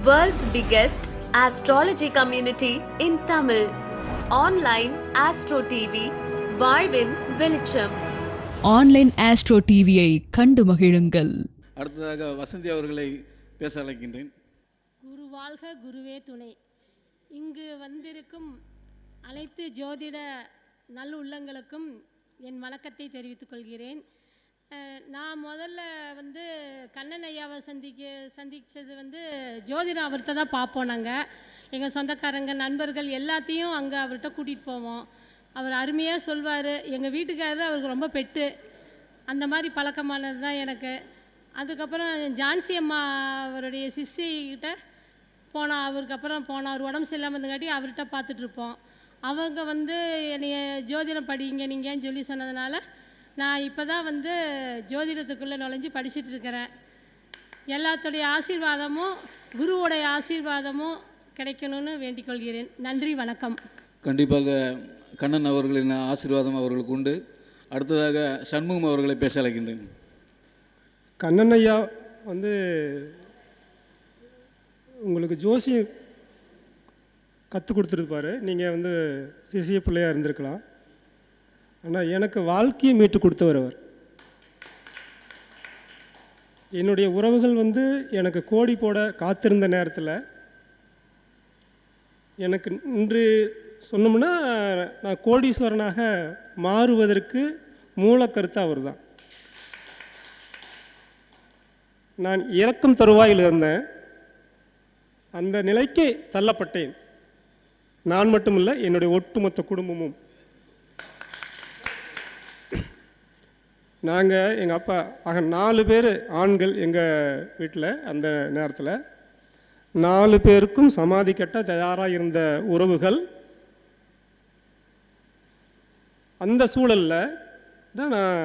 World's biggest astrology community in Tamil. Online Astro TV, வாழ்வின் வெளிச்சம் online astro டிவியை கண்டு மகிழுங்கள். அடுத்ததாக வசந்தி அவர்களை பேச அழைக்கின்றேன். குரு வாழ்க குருவே துணை. இங்கு வந்திருக்கும் அனைத்து ஜோதிட நல்லுள்ளங்களுக்கும் என் வணக்கத்தை தெரிவித்துக் கொள்கிறேன். நான் முதல்ல வந்து கண்ணன் ஐயாவை சந்திக்க சந்தித்தது வந்து ஜோதிடம் அவர்கிட்ட தான் பார்ப்போம் நாங்கள் எங்கள் சொந்தக்காரங்க நண்பர்கள் எல்லாத்தையும் அங்கே அவர்கிட்ட கூட்டிகிட்டு போவோம். அவர் அருமையாக சொல்வார். எங்கள் வீட்டுக்காரர் அவருக்கு ரொம்ப பெட்டு. அந்த மாதிரி பழக்கமானது தான் எனக்கு. அதுக்கப்புறம் ஜான்சி அம்மா அவருடைய சிஷ்யிகிட்ட போனோம் அவருக்கு அப்புறம் போனோம் அவர் உடம்பு சரியில்லாமல் இருந்தங்காட்டி அவர்கிட்ட பார்த்துட்ருப்போம் அவங்க வந்து என்னைய ஜோதிடம் படிங்க நீங்கன்னு சொல்லி சொன்னதுனால நான் இப்போ தான் வந்து ஜோதிடத்துக்குள்ளே நுழைஞ்சு படிச்சுட்டு இருக்கிறேன். எல்லாத்துடைய ஆசீர்வாதமும் குருவோடைய ஆசீர்வாதமும் கிடைக்கணும்னு வேண்டிக் கொள்கிறேன். நன்றி வணக்கம். கண்டிப்பாக கண்ணன் அவர்களின் ஆசீர்வாதம் அவர்களுக்கு உண்டு. அடுத்ததாக சண்முகம் அவர்களை பேச அழைக்கின்றேன். கண்ணன் ஐயா வந்து உங்களுக்கு ஜோசியம் கற்றுக் கொடுத்துருப்பாரு. நீங்கள் வந்து சிசிய பிள்ளையாக இருந்திருக்கலாம். ஆனால் எனக்கு வாழ்க்கையை மீட்டு கொடுத்தவர் அவர். என்னுடைய உறவுகள் வந்து எனக்கு கோடி போட காத்திருந்த நேரத்தில் எனக்கு இன்று சொன்னோம்னா நான் கோடீஸ்வரனாக மாறுவதற்கு மூலக்கருத்து அவர் தான் நான் இறக்கும் தருவாயில் இருந்தேன். அந்த நிலைக்கு தள்ளப்பட்டேன். நான் மட்டுமில்லை என்னுடைய ஒட்டுமொத்த குடும்பமும். நாங்கள் எங்கள் அப்பா ஆக நாலு பேர் ஆண்கள் எங்கள் வீட்டில் அந்த நேரத்தில். நாலு பேருக்கும் சமாதி கட்ட தயாராக இருந்த உறவுகள் அந்த சூழலில் தான் நான்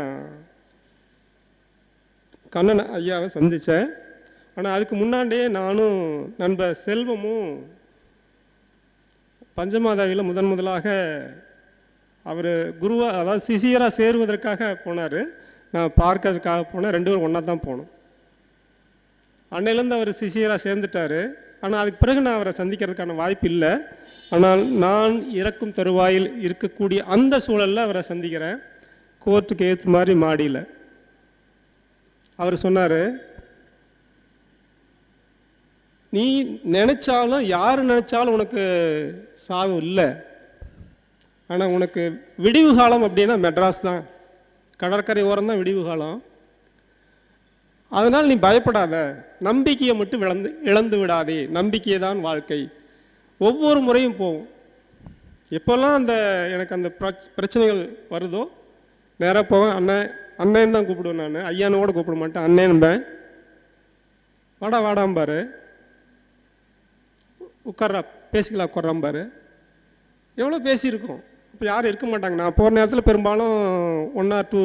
கண்ணன் ஐயாவை சந்தித்தேன் ஆனால் அதுக்கு முன்னாடியே நானும் நண்பர் செல்வமும் பஞ்சமாதாவியில் முதன் முதலாக அவர் குருவாக அதாவது சிசியராக சேருவதற்காக போனார். நான் பார்க்கறதுக்காக போனேன். ரெண்டு பேரும் ஒன்றா தான் போனோம். அன்னையிலேருந்து அவர் சிசியராக சேர்ந்துட்டார். ஆனால் அதுக்கு பிறகு நான் அவரை சந்திக்கிறதுக்கான வாய்ப்பு இல்லை. ஆனால் நான் இறக்கும் தருவாயில் இருக்கக்கூடிய அந்த சூழலில் அவரை சந்திக்கிறேன். கோர்ட்டுக்கு ஏற்ற மாதிரி மாடியில். அவர் சொன்னார் நீ நினச்சாலும் யார் நினச்சாலும் உனக்கு சாவு இல்லை. ஆனால் உனக்கு விடிவு காலம் அப்படின்னா மெட்ராஸ் தான். கடற்கரை ஓரம் தான் விடிவு காலம். அதனால் நீ பயப்படாத. நம்பிக்கையை மட்டும் இழந்து இழந்து விடாதே. நம்பிக்கையை தான் வாழ்க்கை. ஒவ்வொரு முறையும் போகும் எப்போல்லாம் அந்த எனக்கு அந்த பிரச்சனைகள் வருதோ நேராக போவேன் அண்ணன் அண்ணன் தான் கூப்பிடுவேன் நான். ஐயானோட கூப்பிட மாட்டேன். அண்ணன்பேன் வாடா வாடாம்பாரு உட்கார்றா பேசிக்கலாம் உட்கார்றாம்பாரு எவ்வளோ பேசியிருக்கோம்? இப்போ யாரும் இருக்க மாட்டாங்க நான் போகிற நேரத்தில் பெரும்பாலும் ஒன் ஆர் டூ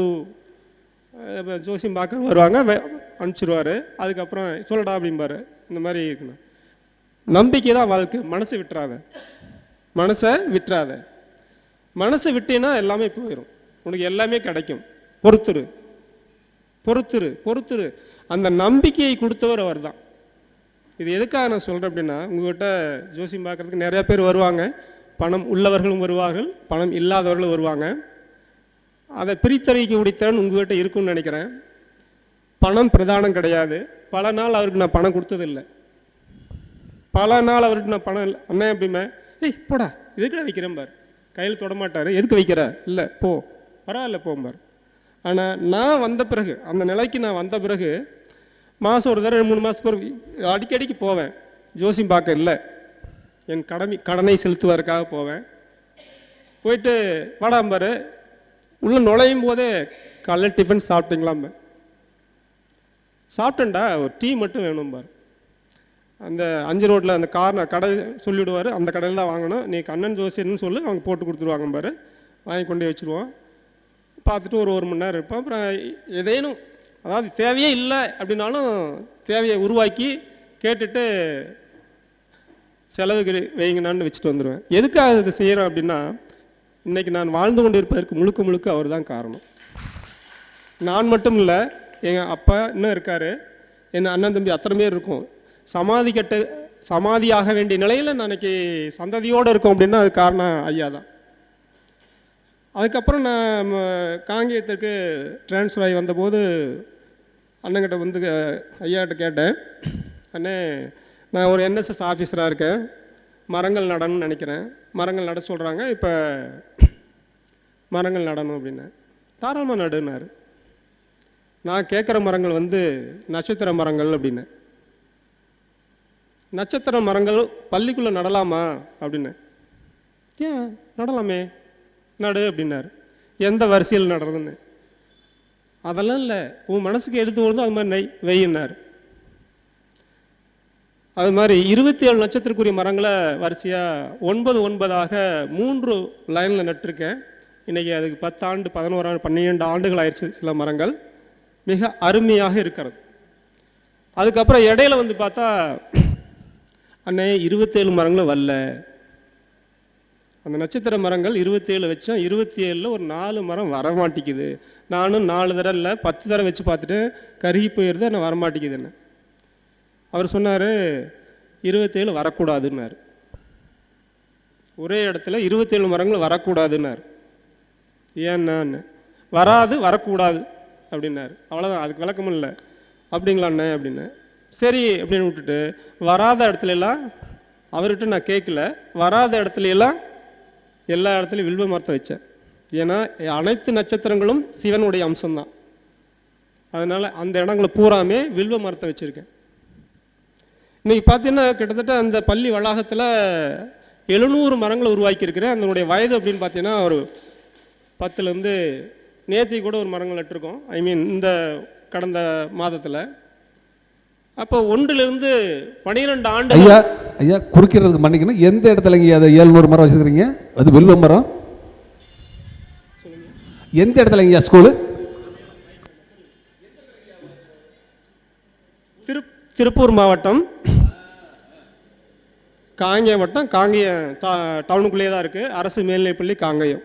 ஜோசியம் பார்க்க வருவாங்க அனுப்பிச்சிருவார். அதுக்கப்புறம் சொல்லடா அப்படிம்பாரு. இந்த மாதிரி இருக்கணும் நம்பிக்கை தான் வாழ்க்கை. மனசை விட்டுறாத. மனசை விட்டுறாத. மனசை விட்டேன்னா எல்லாமே போயிடும் உனக்கு எல்லாமே கிடைக்கும். பொறுத்துரு. பொறுத்துரு. பொறுத்துரு. அந்த நம்பிக்கையை கொடுத்தவர் அவர் தான் இது எதுக்காக நான் சொல்கிறேன் அப்படின்னா உங்கள்கிட்ட ஜோசியம் பார்க்குறதுக்கு நிறையா பேர் வருவாங்க. பணம் உள்ளவர்களும் வருவார்கள் பணம் இல்லாதவர்களும் வருவாங்க. அதை பிரித்தறிக்கக்கூடிய திறன் உங்கள்கிட்ட இருக்கும்னு நினைக்கிறேன். பணம் பிரதானம் கிடையாது. பல நாள் அவருக்கு நான் பணம் கொடுத்ததில்லை. பல நாள் அவருக்கு நான் பணம் இல்லை. அண்ணன் அப்படிமே ஏய் போடா. எதுக்குடா வைக்கிறேன் பார்? கையில் தொட மாட்டார். எதுக்கு வைக்கிற? இல்லை போ. பரவாயில்ல போம்பார் ஆனால் நான் வந்த பிறகு அந்த நிலைக்கு நான் வந்த பிறகு மாதம் ஒரு தடவை மூணு மாதத்துக்கு ஒரு அடிக்கடிக்கு போவேன். ஜோசியம் பார்க்க இல்லை. என் கடமை கடனை செலுத்துவதற்காக போவேன். போயிட்டு வாடாம்பாரு உள்ளே நுழையும் போதே காலைல டிஃபன் சாப்பிட்டீங்களாம்ப சாப்பிட்டேன்டா ஒரு டீ மட்டும் வேணும்பார் அந்த அஞ்சு ரோட்டில் அந்த கார்னர் கடை சொல்லிவிடுவார் அந்த கடையில் தான் வாங்கணும். நீ கண்ணன் ஜோசியர்னு சொல்லி அவங்க போட்டு கொடுத்துருவாங்க பாரு வாங்கி கொண்டு வச்சுருவோம். பார்த்துட்டு ஒரு ஒரு மணி நேரம் இருப்போம். அப்புறம் எதேனும் அதாவது தேவையே இல்லை அப்படின்னாலும் தேவையை உருவாக்கி கேட்டுட்டு செலவுக்கு வைங்கண்ணான்னு வச்சுட்டு வந்துடுவேன் எதுக்காக இதை செய்கிறேன் அப்படின்னா இன்றைக்கி நான் வாழ்ந்து கொண்டு இருப்பதற்கு முழுக்க முழுக்க அவர் தான் காரணம். நான் மட்டும் இல்லை எங்கள் அப்பா இன்னும் இருக்கார். என் அண்ணன் தம்பி அத்தனை பேர் இருக்கும். சமாதி கட்ட சமாதியாக வேண்டிய நிலையில் நாளைக்கு சந்ததியோடு இருக்கோம் அப்படின்னா அது காரணம் ஐயா தான். அதுக்கப்புறம் நான் ம, காங்கேயத்திற்கு ட்ரான்ஸ்ஃபர் ஆகி வந்தபோது அண்ணங்கிட்ட வந்து ஐயாட்ட கேட்டேன். அண்ணே நான் ஒரு என்எஸ்எஸ் ஆஃபீஸராக இருக்கேன். மரங்கள் நடணும்னு நினைக்கிறேன். மரங்கள் நட சொல்கிறாங்க இப்போ மரங்கள் நடணும் அப்படின்னு. தாராளமாக நடுனார். நான் கேட்குற மரங்கள் வந்து நட்சத்திர மரங்கள் அப்படின்னு. நட்சத்திர மரங்கள் பள்ளிக்குள்ளே நடலாமா அப்படின்னு. ஏன்? நடலாமே. நடு அப்படின்னாரு. எந்த வரிசையில் நடுறதுன்னு. அதெல்லாம் இல்லை. உன் மனசுக்கு எடுத்து வருதோ அது மாதிரி நெய் வெயின்னார். அது மாதிரி இருபத்தி ஏழு நட்சத்திரக்குரிய மரங்களை வரிசையாக ஒன்பது ஒன்பதாக மூன்று லைனில் நட்டிருக்கேன். இன்றைக்கி அதுக்கு பத்தாண்டு பதினோராண்டு பன்னிரெண்டு ஆண்டுகள் ஆயிடுச்சு சில மரங்கள். மிக அருமையாக இருக்கிறது. அதுக்கப்புறம் இடையில வந்து பார்த்தா அண்ணே இருபத்தேழு மரங்களும் வரல. அந்த நட்சத்திர மரங்கள் இருபத்தேழு வச்சோம். இருபத்தி ஏழில் ஒரு நாலு மரம் வர மாட்டேங்குது நானும் நாலு தடவை இல்லை பத்து தடவை வச்சு பார்த்துட்டு கருகி போயிடுது ஆனால் வரமாட்டேங்குது என்ன அவர் சொன்னார் இருபத்தேழு வரக்கூடாதுன்னார். ஒரே இடத்துல இருபத்தேழு மரங்கள் வரக்கூடாதுன்னார். ஏன்னான்னு வராது வரக்கூடாது அப்படின்னாரு. அவ்வளோதான் அதுக்கு விளக்கமும் இல்லை. அப்படிங்களாண்ணே அப்படின்னு. சரி அப்படின்னு விட்டுட்டு வராத இடத்துல எல்லாம் அவர்கிட்ட நான் கேட்கல. வராத இடத்துல எல்லாம் எல்லா இடத்துலையும் வில்வ மரத்தை வச்சேன். ஏன்னா அனைத்து நட்சத்திரங்களும் சிவனுடைய அம்சம்தான். அதனால் அந்த இடங்களை பூராமே வில்வ மரத்தை வச்சுருக்கேன். இன்றைக்கி பார்த்தீங்கன்னா கிட்டத்தட்ட அந்த பள்ளி வளாகத்தில் எழுநூறு மரங்களை உருவாக்கியிருக்கிறேன். அதனுடைய வயது அப்படின்னு பார்த்தீங்கன்னா ஒரு பத்துலேருந்து நேத்தி கூட ஒரு மரங்கள் நட்டிருக்கோம். ஐ மீன் இந்த கடந்த மாதத்தில். அப்போ ஒன்றிலிருந்து பனிரெண்டு ஆண்டு ஐயா ஐயா குறிக்கிறதுக்கு மன்னிக்கணும். எந்த இடத்துல இங்கே அதை ஏழ்நூறு மரம் வச்சுருக்கிறீங்க? அது வில்வ மரம்? எந்த இடத்துல ஐயா ஸ்கூலு திரு திருப்பூர் மாவட்டம். காங்கேயம் வட்டம் காங்கேயம் டவுனுக்குள்ளேயே தான் இருக்குது அரசு மேல்நிலைப்பள்ளி காங்கேயம்.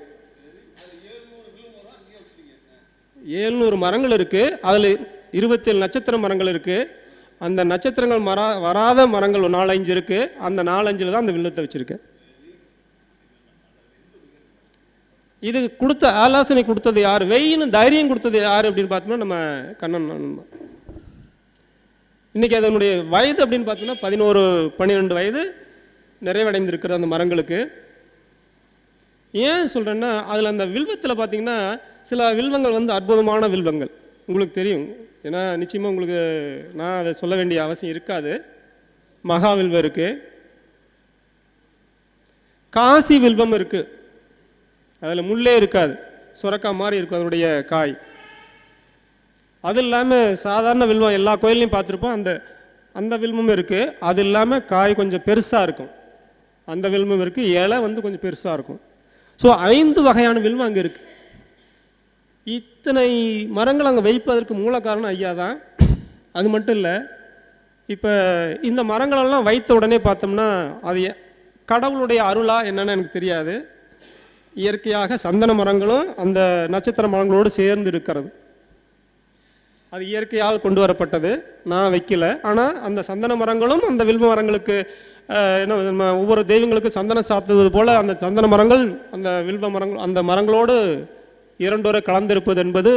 ஏழ்நூறு மரங்கள் இருக்குது அதில் இருபத்தேழு நட்சத்திர மரங்கள் இருக்குது அந்த நட்சத்திரங்கள் மரா வராத மரங்கள் நாலஞ்சு இருக்குது அந்த நாலஞ்சில் தான் அந்த வில்லத்தை வச்சுருக்கேன் இது கொடுத்த ஆலோசனை கொடுத்தது யார்? வெயின்னு தைரியம் கொடுத்தது யார் அப்படின்னு பார்த்தோம்னா நம்ம கண்ணன் தான் இன்றைக்கி அதனுடைய வயது அப்படின்னு பார்த்தோம்னா பதினோரு பன்னிரெண்டு வயது. நிறைவடைந்திருக்கிற அந்த மரங்களுக்கு. ஏன் சொல்கிறேன்னா அதில் அந்த வில்வத்தில் பார்த்தீங்கன்னா சில வில்வங்கள் வந்து அற்புதமான வில்வங்கள். உங்களுக்கு தெரியும். ஏன்னா நிச்சயமாக உங்களுக்கு நான் அதை சொல்ல வேண்டிய அவசியம் இருக்காது. மகா வில்வம் இருக்குது காசி வில்வம் இருக்குது அதில் முள்ளே இருக்காது. சுரக்கா மாதிரி இருக்கும் அதனுடைய காய். அது இல்லாமல் சாதாரண வில்வம் எல்லா கோயிலையும் பார்த்துருப்போம். அந்த அந்த வில்வமும் இருக்குது அது இல்லாமல் காய் கொஞ்சம் பெருசாக இருக்கும். அந்த வில்மம் இருக்குது இலை வந்து கொஞ்சம் பெருசாக இருக்கும். ஸோ ஐந்து வகையான வில்மம் அங்கே இருக்குது இத்தனை மரங்கள் அங்கே வைப்பதற்கு மூல காரணம் ஐயா தான். அது மட்டும் இல்லை இப்போ இந்த மரங்களெல்லாம் வைத்த உடனே பார்த்தோம்னா அது கடவுளுடைய அருளா என்னன்னு எனக்கு தெரியாது. இயற்கையாக சந்தன மரங்களும் அந்த நட்சத்திர மரங்களோடு சேர்ந்து இருக்கிறது. அது இயற்கையால் கொண்டு வரப்பட்டது. நான் வைக்கல. ஆனால் அந்த சந்தன மரங்களும் அந்த வில்ம மரங்களுக்கு என்ன நம்ம ஒவ்வொரு தெய்வங்களுக்கு சந்தனம் சாத்துவது போல் அந்த சந்தன மரங்கள் அந்த வில்வ மரங்கள் அந்த மரங்களோடு இரண்டோரை கலந்திருப்பது என்பது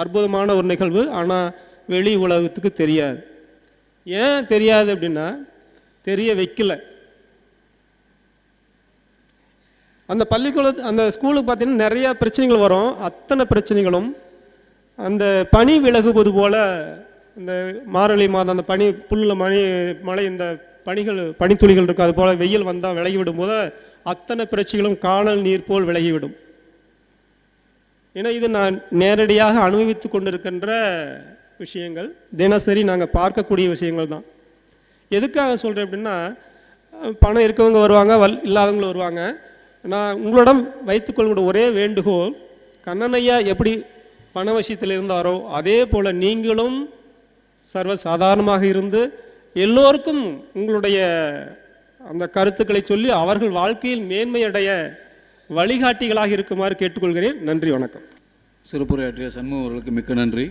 அற்புதமான ஒரு நிகழ்வு. ஆனால் வெளி உலகத்துக்கு தெரியாது. ஏன் தெரியாது அப்படின்னா தெரிய வைக்கல. அந்த பள்ளிக்கூட அந்த ஸ்கூலுக்கு பார்த்தீங்கன்னா நிறையா பிரச்சனைகள் வரும். அத்தனை பிரச்சனைகளும் அந்த பனி விலகுவது போல் இந்த மார்கழி மாதம் அந்த பனி புல்லில் மணி மழை இந்த பனிகள் பனித்துளிகள் இருக்கும் அது போல் வெயில் வந்தால் விலகிவிடும் விடும்போது அத்தனை பிரச்சனைகளும் காணல் நீர் போல் விலகிவிடும். ஏன்னா இது நான் நேரடியாக அனுபவித்து கொண்டிருக்கின்ற விஷயங்கள். தினசரி நாங்கள் பார்க்கக்கூடிய விஷயங்கள் தான். எதுக்காக சொல்கிறேன் அப்படின்னா பணம் இருக்கவங்க வருவாங்க வல் இல்லாதவங்களும் வருவாங்க. நான் உங்களிடம் வைத்துக்கொள்கிற ஒரே வேண்டுகோள் கண்ணனையா எப்படி பண விஷயத்தில் இருந்தாரோ அதே போல் நீங்களும் சர்வ சாதாரணமாக இருந்து எல்லோருக்கும் உங்களுடைய அந்த கருத்துக்களை சொல்லி அவர்கள் வாழ்க்கையில் மேன்மையடைய வழிகாட்டிகளாக இருக்குமாறு கேட்டுக்கொள்கிறேன். நன்றி வணக்கம். சிறப்புரையாற்றிய சண்முகம் அவர்களுக்கு மிக்க நன்றி.